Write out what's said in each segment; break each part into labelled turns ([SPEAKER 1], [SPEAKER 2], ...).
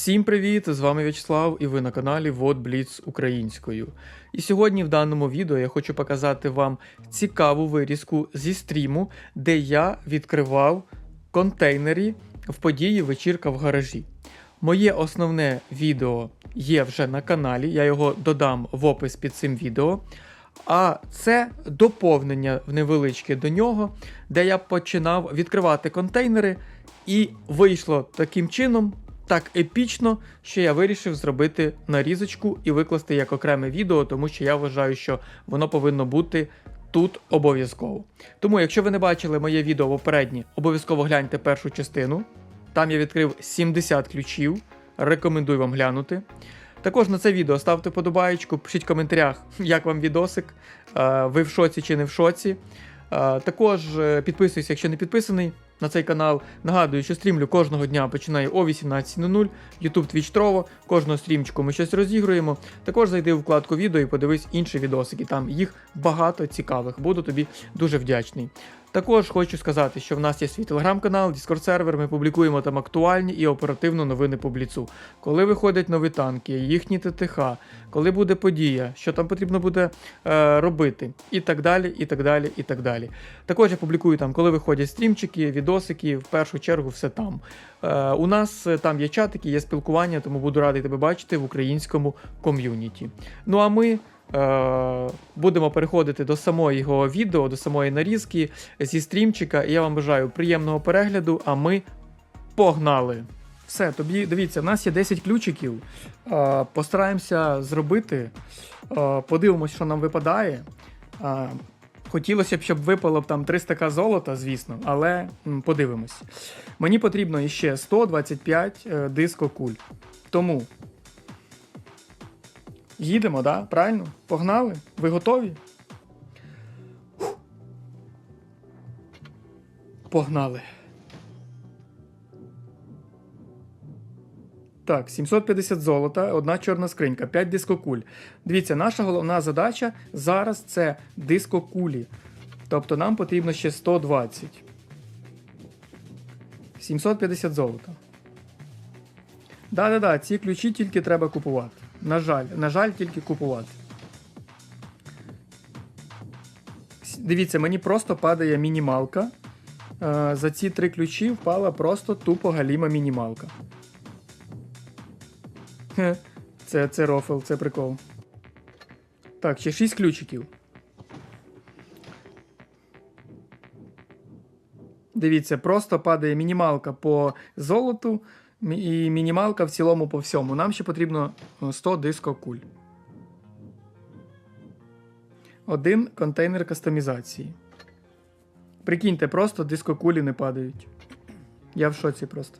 [SPEAKER 1] Всім привіт! З вами В'ячеслав і ви на каналі Вот Бліц українською. І сьогодні в даному відео я хочу показати вам цікаву вирізку зі стріму, де я відкривав контейнери в події Вечірка в гаражі. Моє основне відео є вже на каналі, я його додам в опис під цим відео. А це доповнення невеличке до нього, де я починав відкривати контейнери, і вийшло таким чином, так епічно, що я вирішив зробити нарізочку і викласти як окреме відео, тому що я вважаю, що воно повинно бути тут обов'язково. Тому, якщо ви не бачили моє відео попереднє, обов'язково гляньте першу частину. Там я відкрив 70 ключів. Рекомендую вам глянути. Також на це відео ставте подобаєчку, пишіть в коментарях, як вам відосик, е, ви в шоці чи не в шоці. Е, Також е, підписуйся, якщо не підписаний на цей канал. Нагадую, що стрімлю кожного дня починаю о 18.00. YouTube Twitch Trovo. Кожного стрімчику ми щось розігруємо. Також зайди у вкладку відео і подивись інші відосики. Там їх багато цікавих. Буду тобі дуже вдячний. Також хочу сказати, що в нас є свій телеграм-канал, Discord сервер. Ми публікуємо там актуальні і оперативно новини по бліцу. Коли виходять нові танки, їхні ТТХ, коли буде подія, що там потрібно буде е, робити, і так далі, і так далі, і так далі. Також я публікую там, коли виходять стрімчики, відосики, в першу чергу все там. Е, у нас е, там є чатики, є спілкування, тому буду радий тебе бачити в українському ком'юніті. Ну а ми. Е, будемо переходити до самого його відео, до самої нарізки зі стрімчика. І я вам бажаю приємного перегляду, а ми погнали! Все, тобі дивіться, в нас є 10 ключиків. Е, постараємося зробити. Е, подивимось, що нам випадає. Хотілося б, щоб випало б там 300 к золота, звісно, але подивимось. Мені потрібно іще 125 е, диско куль. Тому їдемо, да? Правильно? Погнали? Ви готові? Погнали. Так, 750 золота, одна чорна скринька, 5 дискокуль. Дивіться, наша головна задача зараз це дискокулі. Тобто нам потрібно ще 120. 750 золота. Да-да-да, ці ключі тільки треба купувати. На жаль, на жаль, тільки купувати. Дивіться, мені просто падає мінімалка. Е, За ці три ключі впала просто тупо галіма мінімалка. Це, це рофл, це прикол. Так, ще 6 ключиків. Дивіться, просто падає мінімалка по золоту і мінімалка в цілому по всьому. Нам ще потрібно е, 100 диско куль. Один контейнер кастомізації. Прикиньте, просто дискокулі не падають. Я в шоці просто.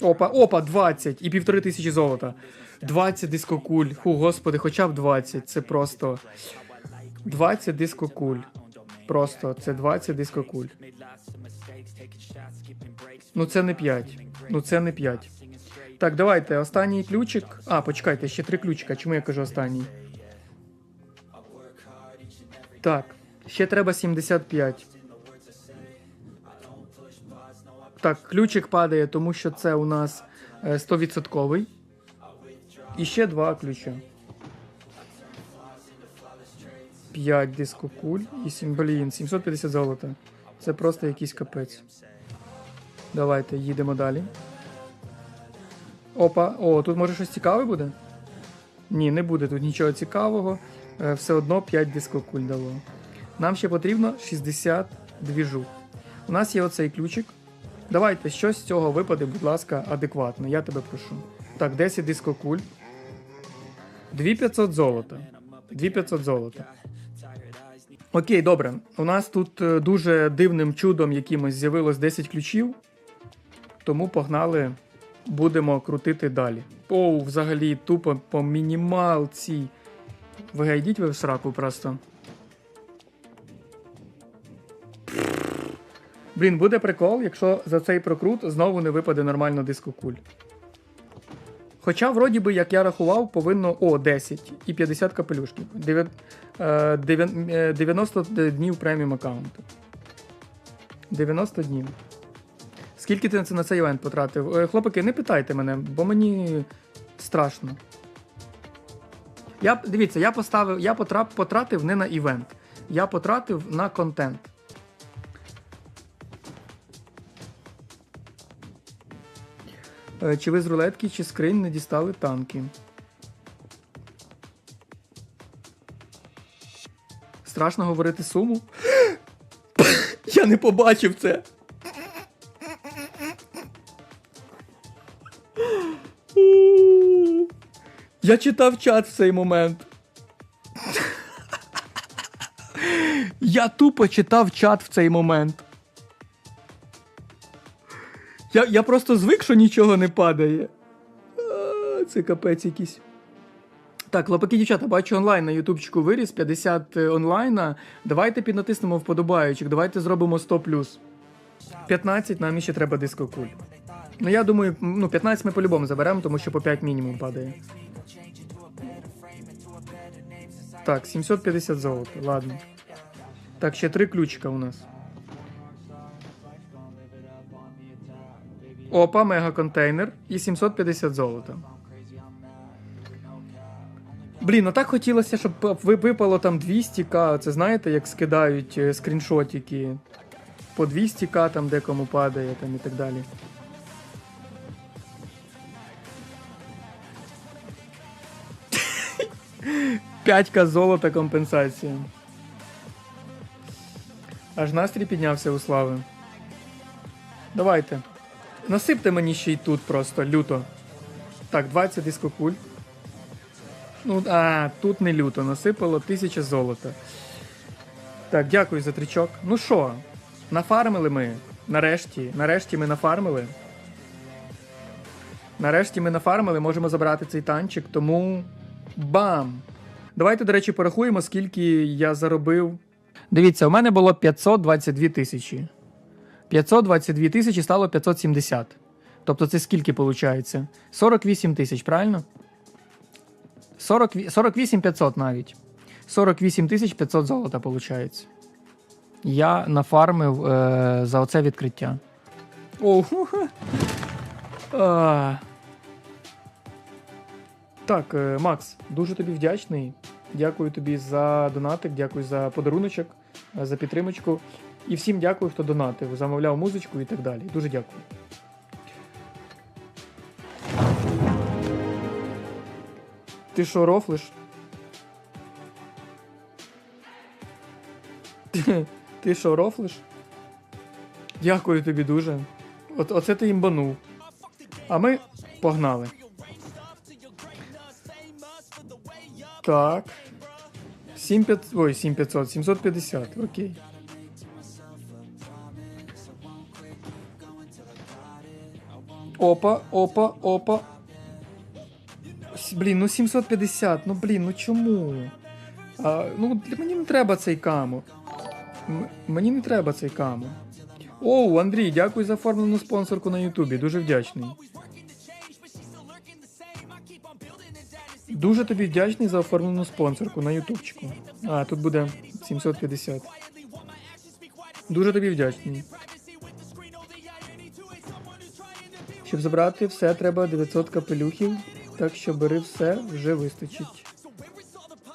[SPEAKER 1] Опа, опа, 20 і півтори тисячі золота. 20 дискокуль. Фу, господи, хоча б 20. Це просто. 20 дискокуль. Просто це 20 дискокуль. Ну це не 5. Ну це не 5. Так, давайте, останній ключик. А, почекайте, ще три ключика. Чому я кажу останній? Так, ще треба 75. Так, ключик падає, тому що це у нас е, 100%. І ще два ключа. 5 дискокуль і 7, блін, 750 золота. Це просто якийсь капець. Давайте їдемо далі. Опа, о, тут може щось цікаве буде? Ні, не буде тут нічого цікавого. Е, Все одно 5 дискокуль дало. Нам ще потрібно 60 двіжух. У нас є оцей ключик. Давайте щось з цього випаде, будь ласка, адекватно. Я тебе прошу. Так, 10 дискокуль. 2500 золота. 2500 золота. Окей, добре. У нас тут е, дуже дивним чудом якимось з'явилось 10 ключів. Тому погнали, будемо крутити далі. Оу, взагалі, тупо по мінімалці. Ви гайдіть ви в сраку просто. Блін, буде прикол, якщо за цей прокрут знову не випаде нормально дискокуль. Хоча, вроді би, як я рахував, повинно о 10 і 50 капелюшків. Дев'я- е, дев'я- е, 90 днів преміум аккаунту. 90 днів. Скільки ти на цей івент потратив? Е, Хлопаки, не питайте мене, бо мені страшно. Я, дивіться, я поставив, я потратив не на івент. Я потратив на контент. Чи ви з рулетки, чи скринь не дістали танки? Страшно говорити суму? Я не побачив це. Я читав чат в цей момент. Я тупо читав чат в цей момент. Я, я просто звик, що нічого не падає. Це капець якийсь. Так, хлопаки, дівчата, бачу онлайн на ютубчику виріс 50 онлайна. Давайте піднатиснемо вподобайочок, давайте зробимо 100 плюс. 15 нам ще треба дискокуль. Ну я думаю, ну 15 ми по-любому заберемо, тому що по 5 мінімум падає. Так, 750 золота, ладно. Так, ще три ключика у нас. Опа, мега контейнер і 750 золота. Блін, ну так хотілося, щоб ви- випало там 200к. Це знаєте, як скидають е, скріншотики. По 200к там декому падає там і так далі. П'ятька золота компенсація. Аж настрій піднявся у слави. Давайте. Насипте мені ще й тут просто люто. Так, 20 дискокуль. Ну, а, тут не люто, насипало 1000 золота. Так, дякую за тричок. Ну що, нафармили ми. Нарешті. Нарешті ми нафармили. Нарешті ми нафармили, можемо забрати цей танчик, тому. Бам! Давайте, до речі, порахуємо, скільки я заробив. Дивіться, у мене було 522 тисячі. 522 тисячі стало 570. Тобто це скільки виходить? 48 тисяч, правильно? 40, 48 500 навіть. 48 тисяч 500 золота виходить. Я нафармив е, за оце відкриття. О. А. Так, е, Макс, дуже тобі вдячний. Дякую тобі за донатик, дякую за подаруночок, за підтримочку. І всім дякую, хто донатив, замовляв музичку і так далі. Дуже дякую. Ти що, рофлиш? Ти- що, рофлиш? Дякую тобі дуже. От, оце ти імбанув. А ми погнали. Так. 7500, ой, 7500, 750, окей. Опа, опа, опа. Блін, ну 750, ну блін, ну чому? А, ну, мені не треба цей камо. М- мені не треба цей камо. Оу, Андрій, дякую за оформлену спонсорку на Ютубі. Дуже вдячний. Дуже тобі вдячний за оформлену спонсорку на Ютубчику. А, тут буде 750. Дуже тобі вдячний. Щоб забрати все, треба 900 капелюхів. Так що бери все, вже вистачить.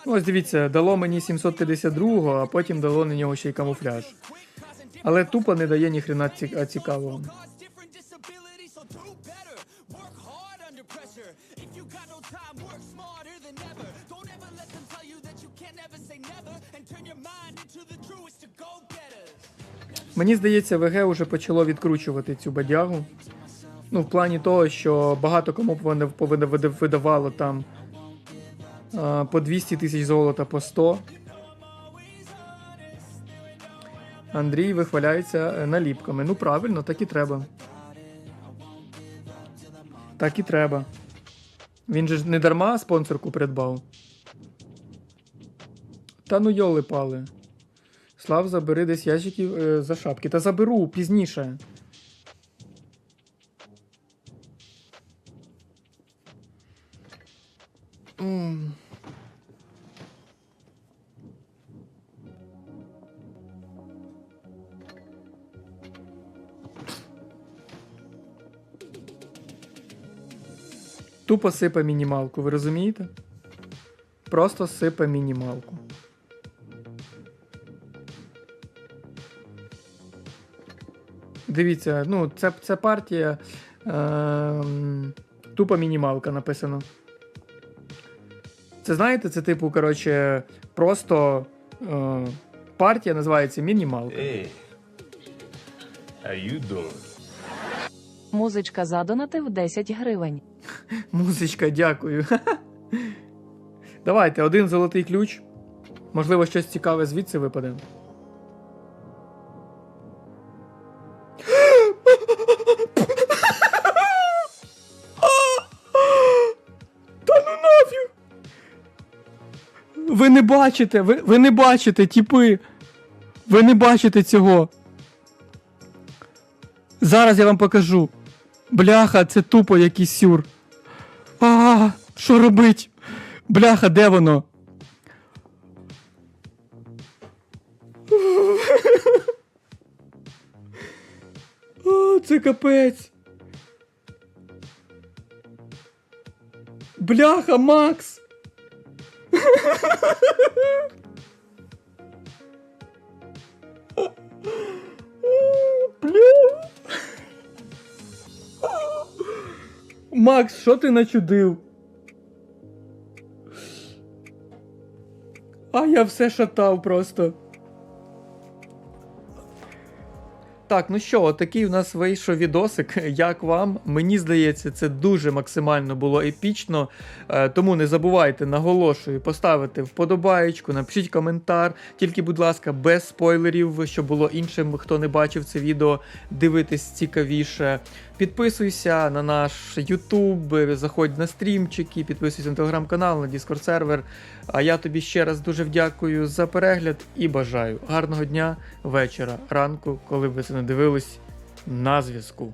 [SPEAKER 1] Ну, Ось дивіться, дало мені 752, а потім дало на нього ще й камуфляж. Але тупо не дає ніхрена цікавого. Мені здається, ВГ вже почало відкручувати цю бадягу. Ну, в плані того, що багато кому повинно- повинно видавало там а, по 200 тисяч золота по 100. Андрій вихваляється е, наліпками. Ну, правильно, так і треба. Так і треба. Він же ж не дарма спонсорку придбав. Та ну йоли пали. Слав, забери десь ящиків е, за шапки. Та заберу пізніше. Тупо сипе мінімалку, ви розумієте? Просто сипе мінімалку. Дивіться, ну, це, це партія. Ем, тупо мінімалка написано. Це знаєте, це типу, коротше, просто е, партія називається мінімалка.
[SPEAKER 2] Hey, how you doing?
[SPEAKER 3] Музичка задонатив 10 гривень.
[SPEAKER 1] Музичка, дякую. Давайте, один золотий ключ. Можливо, щось цікаве звідси випаде. Та ну нафіг! Ви не бачите, ви, ви не бачите, тіпи. Ви не бачите цього. Зараз я вам покажу. Бляха, це тупо якийсь сюр. Що робить? Бляха, де воно? О, це капець. Бляха, Макс. Макс, що ти начудив? А я все шатав просто. Так, ну що, отакий у нас вийшов відосик. Як вам? Мені здається, це дуже максимально було епічно. Е, тому не забувайте, наголошую, поставити вподобаєчку, напишіть коментар. Тільки, будь ласка, без спойлерів, щоб було іншим, хто не бачив це відео, дивитись цікавіше. Підписуйся на наш YouTube, заходь на стрімчики, підписуйся на телеграм-канал, на Discord сервер. А я тобі ще раз дуже вдякую за перегляд і бажаю гарного дня, вечора, ранку, коли б ви це не дивились на зв'язку.